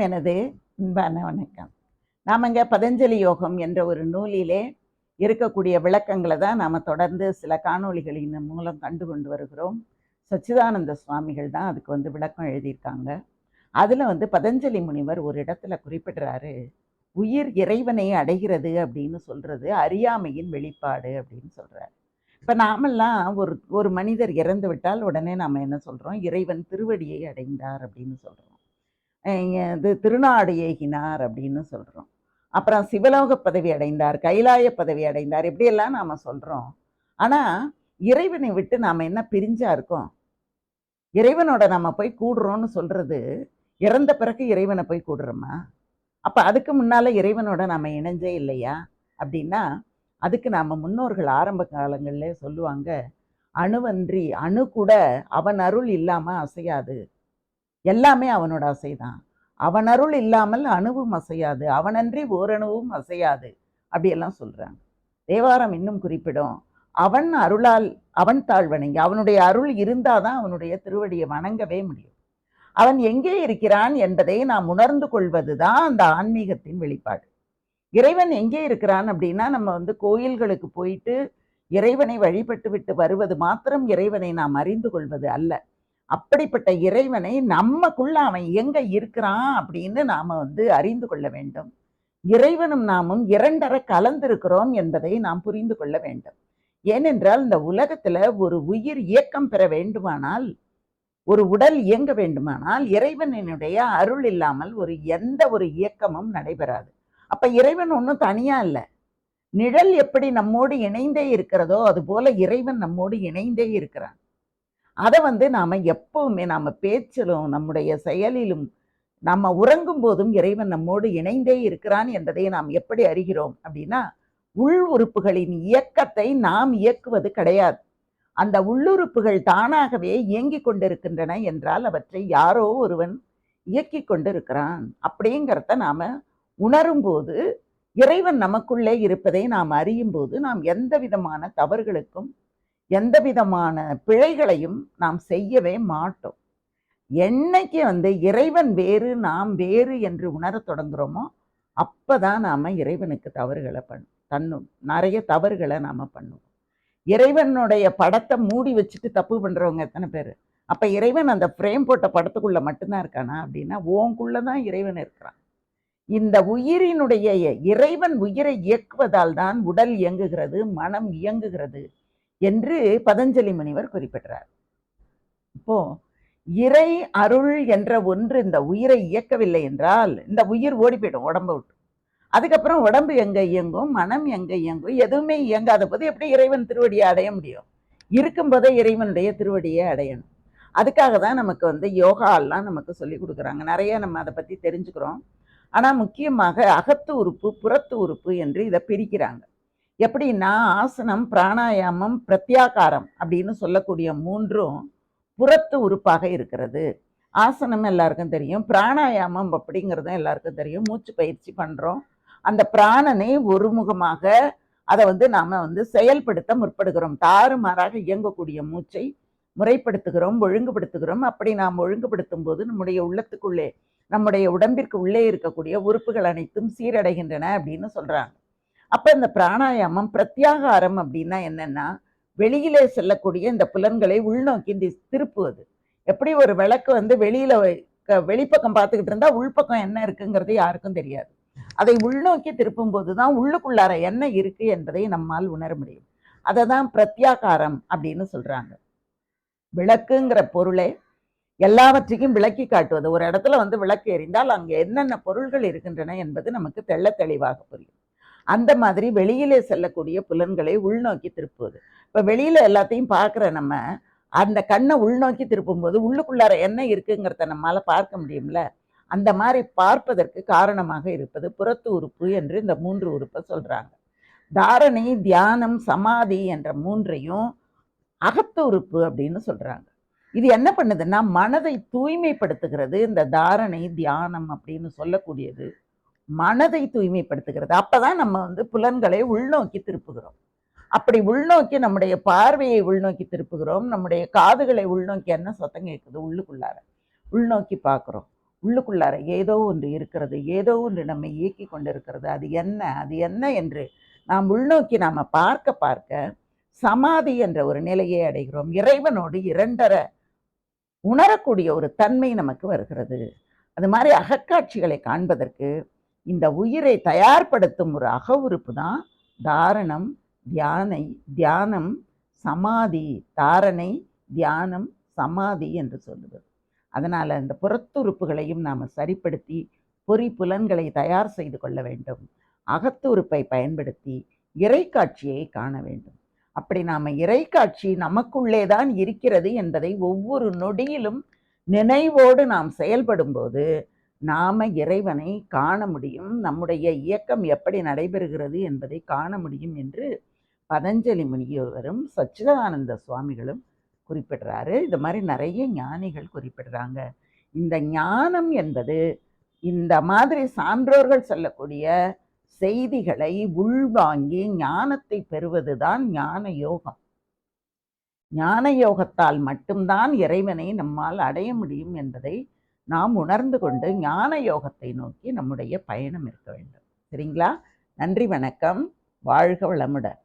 எனது அன்பான வணக்கம். நாம் இங்கே பதஞ்சலி யோகம் என்ற ஒரு நூலிலே இருக்கக்கூடிய விளக்கங்களை தான் நாம் தொடர்ந்து சில காணொளிகளின் மூலம் கண்டு கொண்டு வருகிறோம். சச்சிதானந்த சுவாமிகள் தான் அதுக்கு வந்து விளக்கம் எழுதியிருக்காங்க. அதில் வந்து பதஞ்சலி முனிவர் ஒரு இடத்துல குறிப்பிடுறாரு உயிர் இறைவனை அடைகிறது அப்படின்னு சொல்கிறது அறியாமையின் வெளிப்பாடு அப்படின்னு சொல்கிறார் இப்போ நாமெல்லாம் ஒரு ஒரு மனிதர் இறந்து விட்டால் உடனே நாம் என்ன சொல்கிறோம் இறைவன் திருவடியை அடைந்தார் அப்படின்னு சொல்கிறோம் இது திருநாடு ஏகினார் அப்படின்னு சொல்கிறோம் அப்புறம் சிவலோக பதவி அடைந்தார் கைலாய பதவி அடைந்தார் இப்படியெல்லாம் நாம் சொல்கிறோம் ஆனால் இறைவனை விட்டு நாம் என்ன பிரிஞ்சா இருக்கோம்? இறைவனோட நம்ம போய் கூடுறோம்னு சொல்கிறது இறந்த பிறகு இறைவனை போய் கூடுறோமா? அப்போ அதுக்கு முன்னால் இறைவனோட நம்ம இணைஞ்சே இல்லையா? அப்படின்னா அதுக்கு நாம் முன்னோர்கள் ஆரம்ப காலங்களில் சொல்லுவாங்க அணுவன்றி அணு கூட அவன் அருள் இல்லாமல் அசையாது. எல்லாமே அவனோட அசைதான். அவன் அருள் இல்லாமல் அணுவும் அசையாது. அவனன்றி ஓரணுவும் அசையாது. அப்படியெல்லாம் சொல்கிறாங்க தேவாரம் இன்னும் குறிப்பிடும். அவன் அருளால் அவன் தாழ்வணங்கி அவனுடைய அருள் இருந்தாதான் அவனுடைய திருவடியை வணங்கவே முடியும். அவன் எங்கே இருக்கிறான் என்பதை நாம் உணர்ந்து கொள்வது தான் அந்த ஆன்மீகத்தின் வெளிப்பாடு. இறைவன் எங்கே இருக்கிறான் அப்படின்னா நம்ம வந்து கோயில்களுக்கு போயிட்டு இறைவனை வழிபட்டு விட்டு வருவது மாத்திரம் இறைவனை நாம் அறிந்து கொள்வது அல்ல. அப்படிப்பட்ட இறைவனை நம்மக்குள்ள அவன் எங்க இருக்கிறான் அப்படின்னு நாம வந்து அறிந்து கொள்ள வேண்டும். இறைவனும் நாமும் இரண்டர கலந்திருக்கிறோம் என்பதை நாம் புரிந்து கொள்ள வேண்டும். ஏனென்றால் இந்த உலகத்துல ஒரு உயிர் இயக்கம் பெற வேண்டுமானால் ஒரு உடல் இயங்க வேண்டுமானால் இறைவனினுடைய அருள் இல்லாமல் ஒரு எந்த ஒரு இயக்கமும் நடைபெறாது. அப்ப இறைவன் ஒன்றும் தனியா இல்லை. நிழல் எப்படி நம்மோடு இணைந்தே இருக்கிறதோ அது போல இறைவன் நம்மோடு இணைந்தே இருக்கிறான். அதை வந்து நாம் எப்போவுமே நாம் பேச்சிலும் நம்முடைய செயலிலும் நம்ம உறங்கும் போதும் இறைவன் நம்மோடு இணைந்தே இருக்கிறான் என்பதை நாம் எப்படி அறிகிறோம் அப்படின்னா உள் உறுப்புகளின் இயக்கத்தை நாம் இயக்குவது கிடையாது. அந்த உள்ளுறுப்புகள் தானாகவே இயங்கி கொண்டிருக்கின்றன என்றால் அவற்றை யாரோ ஒருவன் இயக்கி கொண்டிருக்கிறான். அப்படிங்கிறத நாம் உணரும்போது இறைவன் நமக்குள்ளே இருப்பதை நாம் அறியும் போது நாம் எந்த விதமான தவறுகளுக்கும் எந்த விதமான பிழைகளையும் நாம் செய்யவே மாட்டோம். என்னைக்கு வந்து இறைவன் வேறு நாம் வேறு என்று உணரத் தொடங்குகிறோமோ அப்போதான் நாம் இறைவனுக்கு தவறுகளை பண்ணும் தன்னும் நிறைய தவறுகளை நாம பண்ணுவோம். இறைவனுடைய படத்தை மூடி வச்சுட்டு தப்பு பண்றவங்க எத்தனை பேர்? அப்போ இறைவன் அந்த ஃப்ரேம் போட்ட படத்துக்குள்ள மட்டும்தான் இருக்கானா அப்படின்னா ஓங்குள்ளே தான் இறைவன் இருக்கிறான். இந்த உயிரினுடைய இறைவன் உயிரை இயக்குவதால் தான் உடல் இயங்குகிறது மனம் இயங்குகிறது. என்று பதஞ்சலி முனிவர் குறிப்பிடுறார். இப்போ இறை அருள் என்ற ஒன்று இந்த உயிரை இயக்கவில்லை என்றால் இந்த உயிர் ஓடி போயிடும் உடம்ப விட்டு. அதுக்கப்புறம் உடம்பு எங்கே இயங்கும் மனம் எங்கே இயங்கும் எதுவுமே இயங்காத போது எப்படி இறைவன் திருவடியை அடைய முடியும்? இருக்கும்போதே இறைவனுடைய திருவடியை அடையணும். அதுக்காக தான் நமக்கு வந்து யோகாலாம் நமக்கு சொல்லி கொடுக்குறாங்க. நிறைய நம்ம அதை பற்றி தெரிஞ்சுக்கிறோம். ஆனால் முக்கியமாக அகத்து உறுப்பு புறத்து உறுப்பு என்று இதை பிரிக்கிறாங்க. எப்படின்னா ஆசனம் பிராணாயாமம் பிரத்யாகாரம் அப்படின்னு சொல்லக்கூடிய மூன்றும் புறத்து உறுப்பாக இருக்கிறது. ஆசனம் எல்லாருக்கும் தெரியும். பிராணாயாமம் அப்படிங்கிறதும் எல்லாருக்கும் தெரியும். மூச்சு பயிற்சி பண்ணுறோம் அந்த பிராணனை ஒருமுகமாக அதை வந்து நாம் வந்து செயல்படுத்த முற்படுகிறோம். தாறுமாறாக இயங்கக்கூடிய மூச்சை முறைப்படுத்துகிறோம் ஒழுங்குபடுத்துகிறோம். அப்படி நாம் ஒழுங்குபடுத்தும் போது நம்முடைய உள்ளத்துக்குள்ளே நம்முடைய உடம்பிற்கு உள்ளே இருக்கக்கூடிய உறுப்புகள் அனைத்தும் சீரடைகின்றன அப்படின்னு சொல்கிறாங்க அப்போ இந்த பிராணாயாமம் பிரத்யாகாரம் அப்படின்னா என்னன்னா வெளியிலே செல்லக்கூடிய இந்த புலன்களை உள்நோக்கி திருப்புவது. எப்படி ஒரு விளக்கு வந்து வெளியில வெளிப்பக்கம் பார்த்துக்கிட்டு இருந்தா உள்பக்கம் என்ன இருக்குங்கிறது யாருக்கும் தெரியாது. அதை உள்நோக்கி திருப்பும் போது தான் உள்ளுக்குள்ளார என்ன இருக்கு என்பதை நம்மால் உணர முடியும். அதை தான் பிரத்யாகாரம் அப்படின்னு சொல்றாங்க. விளக்குங்கிற பொருளை எல்லாவற்றையும் விளக்கி காட்டுவது. ஒரு இடத்துல வந்து விளக்கு எறிந்தால் அங்கே என்னென்ன பொருள்கள் இருக்கின்றன என்பது நமக்கு தெள்ள தெளிவாக புரியும். அந்த மாதிரி வெளியிலே செல்லக்கூடிய புலன்களை உள்நோக்கி திருப்புவது. இப்போ வெளியில் எல்லாத்தையும் பார்க்குற நம்ம அந்த கண்ணை உள்நோக்கி திருப்பும்போது உள்ளுக்குள்ளார என்ன இருக்குங்கிறத நம்மால் பார்க்க முடியும்ல? அந்த மாதிரி பார்ப்பதற்கு காரணமாக இருப்பது புறத்து உறுப்பு என்று இந்த மூன்று உறுப்பை சொல்கிறாங்க தாரணை தியானம் சமாதி என்ற மூன்றையும் அகத்து உறுப்பு அப்படின்னு சொல்கிறாங்க இது என்ன பண்ணுதுன்னா மனதை தூய்மைப்படுத்துகிறது இந்த தாரணை தியானம் அப்படின்னு சொல்லக்கூடியது. மனதை தூய்மைப்படுத்துகிறது. அப்பதான் நம்ம வந்து புலன்களை உள்நோக்கி திருப்புகிறோம். அப்படி உள்நோக்கி நம்முடைய பார்வையை உள்நோக்கி திருப்புகிறோம். நம்முடைய காதுகளை உள்நோக்கி என்ன சத்தம் கேட்குது? உள்ளுக்குள்ளார. உள்நோக்கி பார்க்குறோம். உள்ளுக்குள்ளார ஏதோ ஒன்று இருக்கிறது. ஏதோ ஒன்று நம்மை இயக்கி கொண்டிருக்கிறது. அது என்ன? அது என்ன என்று நாம் உள்நோக்கி நாம் பார்க்க பார்க்க சமாதி என்ற ஒரு நிலையை அடைகிறோம். இறைவனோடு இரண்டரை உணரக்கூடிய ஒரு தன்மை நமக்கு வருகிறது. அது மாதிரி அகக்காட்சிகளை காண்பதற்கு இந்த உயிரை தயார்படுத்தும் ஒரு அக உறுப்பு தான் தாரணம் தியானை தியானம் சமாதி தாரணை தியானம் சமாதி என்று சொல்லுவது. அதனால் இந்த புறத்துறுப்புகளையும் நாம் சரிப்படுத்தி பொறி புலன்களை தயார் செய்து கொள்ள வேண்டும். அகத்துறுப்பை பயன்படுத்தி இறைக்காட்சியை காண வேண்டும். அப்படி நாம் இறைக்காட்சி நமக்குள்ளே தான் இருக்கிறது என்பதை ஒவ்வொரு நொடியிலும் நினைவோடு நாம் செயல்படும்போது நாம் இறைவனை காண முடியும். நம்முடைய இயக்கம் எப்படி நடைபெறுகிறது என்பதை காண முடியும் என்று பதஞ்சலி முனியவரும் சச்சிதானந்த சுவாமிகளும் குறிப்பிடுறாரு. இது மாதிரி நிறைய ஞானிகள் குறிப்பிடுறாங்க. இந்த ஞானம் என்பது இந்த மாதிரி சான்றோர்கள் சொல்லக்கூடிய செய்திகளை உள்வாங்கி ஞானத்தை பெறுவதுதான் ஞான யோகம். ஞான யோகத்தால் மட்டும்தான் இறைவனை நம்மால் அடைய முடியும் என்பதை நாம் உணர்ந்து கொண்டு ஞான யோகத்தை நோக்கி நம்முடைய பயணம் இருக்க வேண்டும். சரிங்களா? நன்றி வணக்கம். வாழ்க வளமுடன்.